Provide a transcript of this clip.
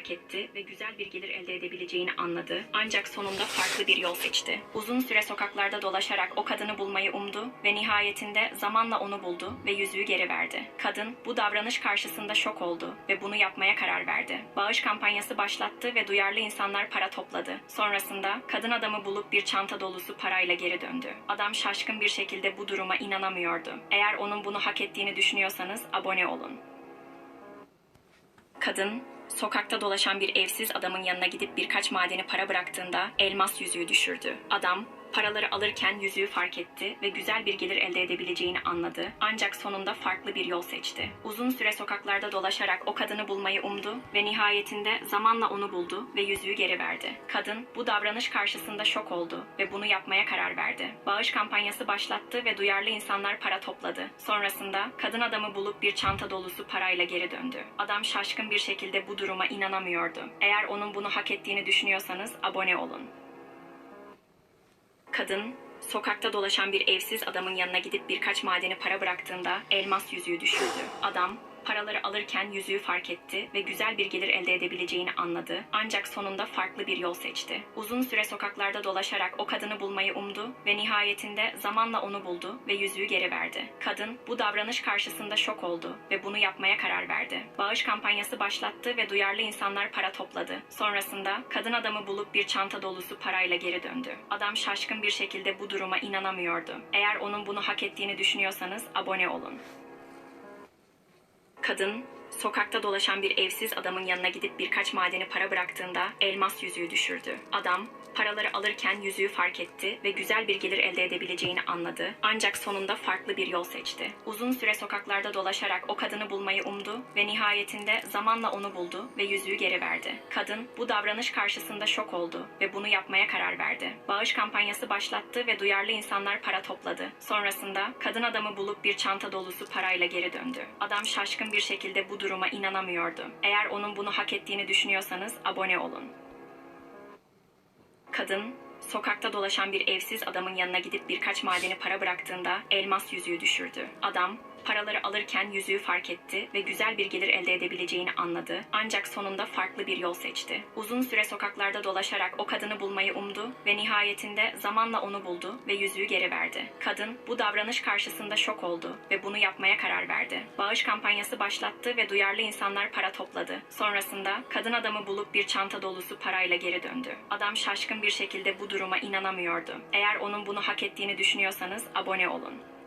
fark etti ve güzel bir gelir elde edebileceğini anladı. Ancak sonunda farklı bir yol seçti. Uzun süre sokaklarda dolaşarak o kadını bulmayı umdu ve nihayetinde zamanla onu buldu ve yüzüğü geri verdi. Kadın bu davranış karşısında şok oldu ve bunu yapmaya karar verdi. Bağış kampanyası başlattı ve duyarlı insanlar para topladı. Sonrasında kadın adamı bulup bir çanta dolusu parayla geri döndü. Adam şaşkın bir şekilde bu duruma inanamıyordu. Eğer onun bunu hak ettiğini düşünüyorsanız abone olun. Kadın, sokakta dolaşan bir evsiz adamın yanına gidip birkaç madeni para bıraktığında elmas yüzüğü düşürdü. Adam, paraları alırken yüzüğü fark etti ve güzel bir gelir elde edebileceğini anladı. Ancak sonunda farklı bir yol seçti. Uzun süre sokaklarda dolaşarak o kadını bulmayı umdu ve nihayetinde zamanla onu buldu ve yüzüğü geri verdi. Kadın bu davranış karşısında şok oldu ve bunu yapmaya karar verdi. Bağış kampanyası başlattı ve duyarlı insanlar para topladı. Sonrasında kadın adamı bulup bir çanta dolusu parayla geri döndü. Adam şaşkın bir şekilde bu duruma inanamıyordu. Eğer onun bunu hak ettiğini düşünüyorsanız abone olun. Kadın, sokakta dolaşan bir evsiz adamın yanına gidip birkaç madeni para bıraktığında elmas yüzüğü düşürdü. Adam, paraları alırken yüzüğü fark etti ve güzel bir gelir elde edebileceğini anladı. Ancak sonunda farklı bir yol seçti. Uzun süre sokaklarda dolaşarak o kadını bulmayı umdu ve nihayetinde zamanla onu buldu ve yüzüğü geri verdi. Kadın bu davranış karşısında şok oldu ve bunu yapmaya karar verdi. Bağış kampanyası başlattı ve duyarlı insanlar para topladı. Sonrasında kadın adamı bulup bir çanta dolusu parayla geri döndü. Adam şaşkın bir şekilde bu duruma inanamıyordu. Eğer onun bunu hak ettiğini düşünüyorsanız abone olun. Kadın, sokakta dolaşan bir evsiz adamın yanına gidip birkaç madeni para bıraktığında elmas yüzüğü düşürdü. Adam, paraları alırken yüzüğü fark etti ve güzel bir gelir elde edebileceğini anladı. Ancak sonunda farklı bir yol seçti. Uzun süre sokaklarda dolaşarak o kadını bulmayı umdu ve nihayetinde zamanla onu buldu ve yüzüğü geri verdi. Kadın bu davranış karşısında şok oldu ve bunu yapmaya karar verdi. Bağış kampanyası başlattı ve duyarlı insanlar para topladı. Sonrasında kadın adamı bulup bir çanta dolusu parayla geri döndü. Adam şaşkın bir şekilde bu duruma inanamıyordu. Eğer onun bunu hak ettiğini düşünüyorsanız abone olun. Kadın, sokakta dolaşan bir evsiz adamın yanına gidip birkaç madeni para bıraktığında elmas yüzüğü düşürdü. Adam, paraları alırken yüzüğü fark etti ve güzel bir gelir elde edebileceğini anladı. Ancak sonunda farklı bir yol seçti. Uzun süre sokaklarda dolaşarak o kadını bulmayı umdu ve nihayetinde zamanla onu buldu ve yüzüğü geri verdi. Kadın bu davranış karşısında şok oldu ve bunu yapmaya karar verdi. Bağış kampanyası başlattı ve duyarlı insanlar para topladı. Sonrasında kadın adamı bulup bir çanta dolusu parayla geri döndü. Adam şaşkın bir şekilde bu duruma inanamıyordu. Eğer onun bunu hak ettiğini düşünüyorsanız abone olun.